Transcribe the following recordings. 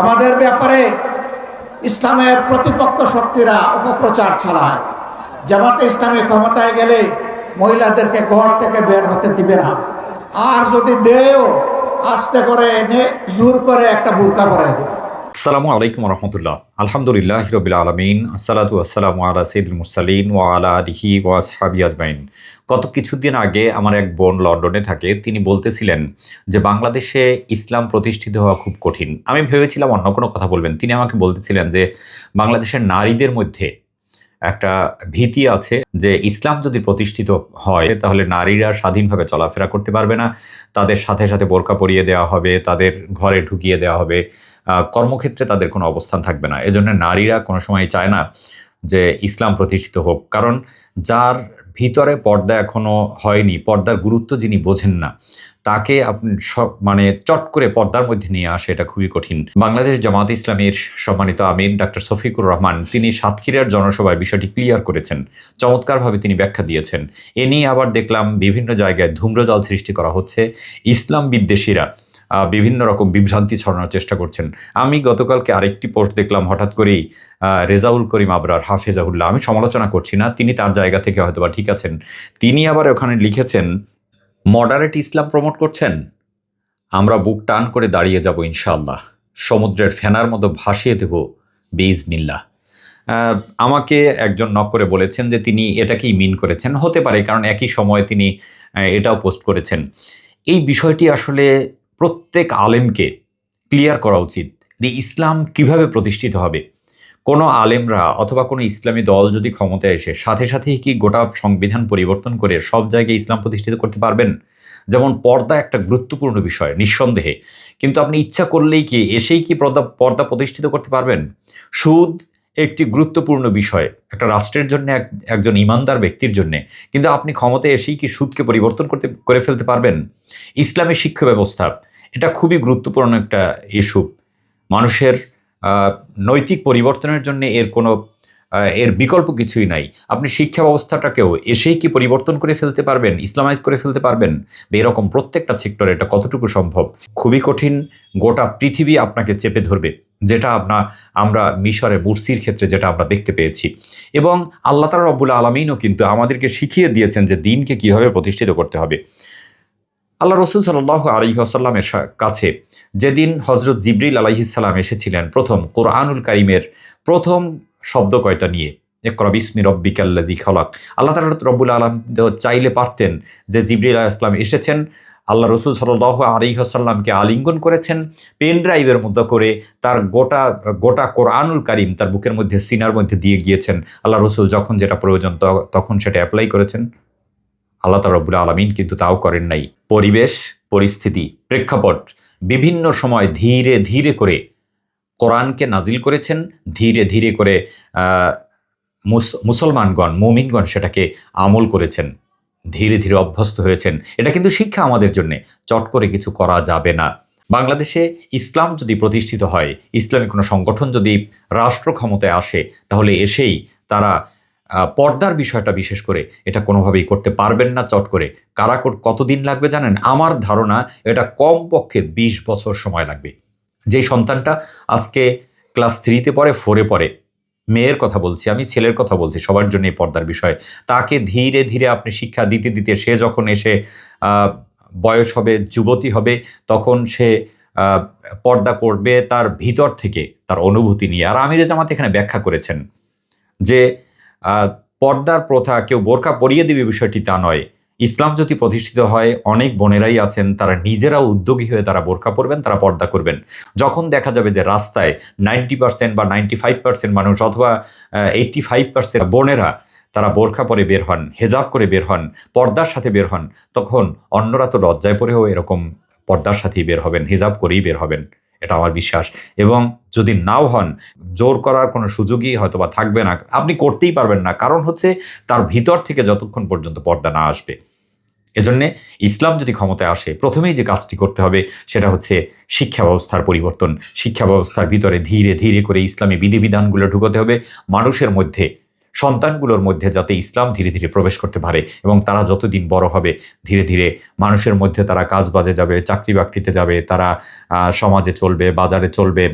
আমাদের ব্যাপারে ইসলামের প্রতিপক্ষ শক্তিরা অপপ্রচার চালায়। জামাতে ইসলামী ক্ষমতায় গেলে মহিলাদেরকে ঘর থেকে বের হতে দিবে না। আর যদি দেও আস্তে করে এনে জোর করে একটা বুরকা পরাই দেবে। আসসালামু আলাইকুম রহমতুল্লাহ আলহামদুলিল্লাহ হিরবিল আলমিন, আসসালাতু আসসালামু আলা সঈদুল মুরসালিন ওয়া আলা আলহি ওয়া সাহাবি আজমাইন। গত কিছুদিন আগে আমার এক বোন লন্ডনে থাকে, তিনি বলতেছিলেন যে বাংলাদেশে ইসলাম প্রতিষ্ঠিত হওয়া খুব কঠিন। আমি ভেবেছিলাম অন্য কোনো কথা বলবেন। তিনি আমাকে বলতেছিলেন যে বাংলাদেশের নারীদের মধ্যে একটা ভীতি আছে যে ইসলাম যদি প্রতিষ্ঠিত হয়, তাহলে নারীরা স্বাধীনভাবে চলাফেরা করতে পারবে না। তাদের সাথে সাথে বোরকা পরিয়ে দেওয়া হবে, তাদের ঘরে ঢুকিয়ে দেওয়া হবে। কর্মক্ষেত্রে তাদের কোনো অবস্থান থাকবে না। এজন্য নারীরা কোনো সময় চায় না যে ইসলাম প্রতিষ্ঠিত হোক। কারণ যার ভিতরে পর্দা এখনও হয়নি, পর্দার গুরুত্ব যিনি বোঝেন না তাকে আপনি সব মানে চট করে পর্দার মধ্যে নিয়ে আসে এটা খুবই কঠিন। বাংলাদেশ জামাত ইসলামের সম্মানিত আমির ডাক্তার শফিকুর রহমান তিনি সাতক্ষীরার জনসভায় বিষয়টি ক্লিয়ার করেছেন। চমৎকারভাবে তিনি ব্যাখ্যা দিয়েছেন। এ নিয়ে আবার দেখলাম বিভিন্ন জায়গায় ধূম্রজাল সৃষ্টি করা হচ্ছে। ইসলাম বিদ্বেষীরা বিভিন্ন রকম বিভ্রান্তি ছড়ানোর চেষ্টা করছেন। আমি গতকালকে আরেকটি পোস্ট দেখলাম হঠাৎ করেই রেজাউল করিম আবরার, হাফেজাহুল্লাহ, আমি সমালোচনা করছি না, তিনি তার জায়গা থেকে হয়তোবা ঠিক আছেন। তিনি আবার ওখানে লিখেছেন মডারেট ইসলাম প্রমোট করছেন? আমরা বুক টান করে দাঁড়িয়ে যাব ইনশাল্লাহ সমুদ্রের ফেনার মতো ভাসিয়ে দেব বেইজনিল্লাহ। আহ, আমাকে একজন নক করে বলেছেন যে তিনি এটাকেই মিন করেছেন। হতে পারে কারণ একই সময়ে তিনি এটাও পোস্ট করেছেন। এই বিষয়টি আসলে প্রত্যেক আলেমকে ক্লিয়ার করা উচিত যে ইসলাম কীভাবে প্রতিষ্ঠিত হবে। কোনো আলেমরা অথবা কোনো ইসলামী দল যদি ক্ষমতায় এসে সাথে সাথেই কি গোটা সংবিধান পরিবর্তন করে সব জায়গায় ইসলাম প্রতিষ্ঠিত করতে পারবেন? যেমন পর্দা একটা গুরুত্বপূর্ণ বিষয়, নিঃসন্দেহে। কিন্তু আপনি ইচ্ছা করলেই কি এসেই কি পর্দা পর্দা প্রতিষ্ঠিত করতে পারবেন? সুদ একটি গুরুত্বপূর্ণ বিষয়, একটা রাষ্ট্রের জন্য এক, একজন ইমানদার ব্যক্তির জন্য। কিন্তু আপনি ক্ষমতায় এসেই কি সুদকে পরিবর্তন করতে, করে ফেলতে পারবেন? ইসলামের শিক্ষা ব্যবস্থা, এটা খুবই গুরুত্বপূর্ণ একটা ইস্যু মানুষের নৈতিক পরিবর্তনের জন্য এর কোনো এর বিকল্প কিছুই নাই। আপনি শিক্ষা ব্যবস্থাটাকেও এসেই কি পরিবর্তন করে ফেলতে পারবেন, ইসলামাইজ করে ফেলতে পারবেন? এরকম প্রত্যেকটা সেক্টরে এটা কতটুকু সম্ভব? খুবই কঠিন, গোটা পৃথিবী আপনাকে চেপে ধরবে, যেটা আপনার আমরা মিশরে মুরসির ক্ষেত্রে যেটা আমরা দেখতে পেয়েছি। এবং আল্লাহ তালা রব্বুল আলমিনও কিন্তু আমাদেরকে শিখিয়ে দিয়েছেন যে দিনকে কীভাবে প্রতিষ্ঠিত করতে হবে। আল্লাহ রসুল সাল্লাহ আলহিহাসাল্লামের কাছে যেদিন হজরত জিবরিল আলাইহিসাল্লাম এসেছিলেন, প্রথম কোরআনুল কারিমের প্রথম শব্দ কয়টা নিয়ে? একরা বিসমি রব্বিকাল্লাদি খলাক। আল্লাহ তালা রব্বুল আলম চাইলে পারতেন যে জিবরিল আলাইসলাম এসেছেন, আল্লাহ রসুল সাল্লাহ আলিহাসাল্লামকে আলিঙ্গন করেছেন, পেন ড্রাইভের মধ্যে করে তার গোটা গোটা কোরআনুল কারিম তার বুকের মধ্যে, সিনার মধ্যে দিয়ে গিয়েছেন। আল্লাহ রসুল যখন যেটা প্রয়োজন তখন সেটা অ্যাপ্লাই করেছেন। আল্লাহ তালা রব্বুল আলমিন কিন্তু তাও করেন নাই। পরিবেশ, পরিস্থিতি, প্রেক্ষাপট বিভিন্ন সময় ধীরে ধীরে করে কোরআনকে নাজিল করেছেন, ধীরে ধীরে করে মুস- মুসলমানগণ, মুমিনগণ সেটাকে আমল করেছেন, ধীরে ধীরে অভ্যস্ত হয়েছেন। এটা কিন্তু শিক্ষা আমাদের জন্যে, চট করে কিছু করা যাবে না। বাংলাদেশে ইসলাম যদি প্রতিষ্ঠিত হয়, ইসলামী কোনো সংগঠন যদি রাষ্ট্র ক্ষমতায় আসে, তাহলে এসেই তারা পর্দার বিষয়টা বিশেষ করে এটা কোনোভাবেই করতে পারবেন না চট করে। কারা কতদিন লাগবে জানেন? আমার ধারণা এটা কমপক্ষে বিশ বছর সময় লাগবে। যেই সন্তানটা আজকে ক্লাস থ্রিতে পড়ে, ফোরে পড়ে, মেয়ের কথা বলছি, আমি ছেলের কথা বলছি, সবার জন্য এই পর্দার বিষয়। তাকে ধীরে ধীরে আপনি শিক্ষা দিতে দিতে সে যখন এসে বয়স হবে, যুবতী হবে, তখন সে পর্দা করবে তার ভিতর থেকে, তার অনুভূতি নিয়ে। আর আমিরে জামাত এখানে ব্যাখ্যা করেছেন যে পর্দার প্রথা কেউ বোরকা পরিয়ে দিবে বিষয়টি তা নয়। ইসলাম যদি প্রতিষ্ঠিত হয়, অনেক বোনেরাই আছেন, তারা নিজেরা উদ্যোগী হয়ে তারা বোরকা পরবেন, তারা পর্দা করবেন। যখন দেখা যাবে যে রাস্তায় নাইনটি পার্সেন্ট বা নাইনটি ফাইভ পার্সেন্ট মানুষ অথবা এইটটি ফাইভ পার্সেন্ট বোনেরা তারা বোরখা পরে বের হন, হেজাব করে বের হন, পর্দার সাথে বের হন, তখন অন্যরা তো লজ্জায় পড়েও এরকম পর্দার সাথেই বের হবেন, হিজাব করেই বের হবেন। এটা আমার বিশ্বাস। এবং যদি নাও হন, জোর করার কোনো সুযোগই হয়তো বা থাকবে না। আপনি করতেই পারবেন না। কারণ হচ্ছে তার ভিতর থেকে যতক্ষণ পর্যন্ত পর্দা না আসবে। এজন্যে ইসলাম যদি ক্ষমতায় আসে, প্রথমেই যে কাজটি করতে হবে সেটা হচ্ছে শিক্ষা ব্যবস্থার পরিবর্তন। শিক্ষা ব্যবস্থার ভিতরে ধীরে ধীরে করে ইসলামী বিধিবিধানগুলো ঢুকাতে হবে। মানুষের মধ্যে সন্তানগুলোর মধ্যে যাতে ইসলাম ধীরে ধীরে প্রবেশ করতে পারে এবং তারা যতদিন বড় হবে, ধীরে ধীরে মানুষের মধ্যে তারা কাজ বাজে যাবে, চাকরি বাকরিতে যাবে, তারা সমাজে চলবে, বাজারে চলবে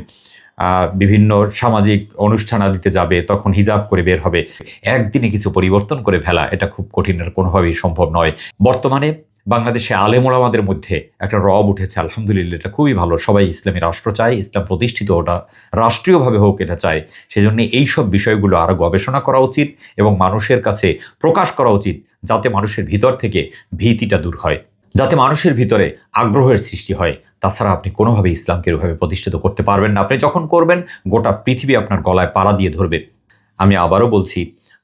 বিভিন্ন সামাজিক অনুষ্ঠানাদিতে যাবে, তখন হিজাব করে বের হবে। একদিনে কিছু পরিবর্তন করে ফেলা এটা খুব কঠিনের কোনোভাবেই সম্ভব নয়। বর্তমানে বাংলাদেশে আলেমোলামাদের মধ্যে একটা রব উঠেছে, আলহামদুলিল্লাহ, এটা খুবই ভালো। সবাই ইসলামী রাষ্ট্র চায়, ইসলাম প্রতিষ্ঠিত ওটা রাষ্ট্রীয়ভাবে হোক এটা চায়। সেজন্য এইসব বিষয়গুলো আরও গবেষণা করা উচিত এবং মানুষের কাছে প্রকাশ করা উচিত যাতে মানুষের ভিতর থেকে ভীতিটা দূর হয়, যাতে মানুষের ভিতরে আগ্রহের সৃষ্টি হয়। তাছাড়া আপনি কোনোভাবে ইসলামকে এভাবে প্রতিষ্ঠিত করতে পারবেন না। আপনি যখন করবেন, গোটা পৃথিবী আপনার গলায় পাড়া দিয়ে ধরবে। আমি আবারও বলছি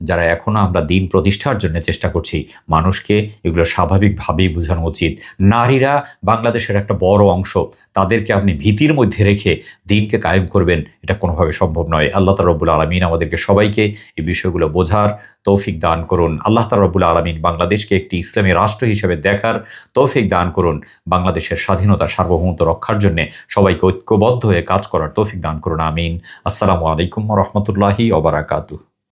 যারা এখনও আমরা দিন প্রতিষ্ঠার জন্য চেষ্টা করছি, মানুষকে এগুলো স্বাভাবিকভাবেই বোঝানো উচিত। নারীরা বাংলাদেশের একটা বড় অংশ, তাদেরকে আপনি ভীতির মধ্যে রেখে দিনকে কায়েম করবেন, এটা কোনোভাবে সম্ভব নয়। আল্লাহ তালা রব্বুল আলমিন আমাদেরকে সবাইকে এই বিষয়গুলো বোঝার তৌফিক দান করুন। আল্লাহ তালা রব্বুল আলমিন বাংলাদেশকে একটি ইসলামী রাষ্ট্র হিসেবে দেখার তৌফিক দান করুন। বাংলাদেশের স্বাধীনতা সার্বভৌমত্ব রক্ষার জন্য সবাইকে ঐক্যবদ্ধ হয়ে কাজ করার তৌফিক দান করুন। আমিন। আসসালামু আলাইকুম রহমতুল্লাহি ওবরাকাতুহ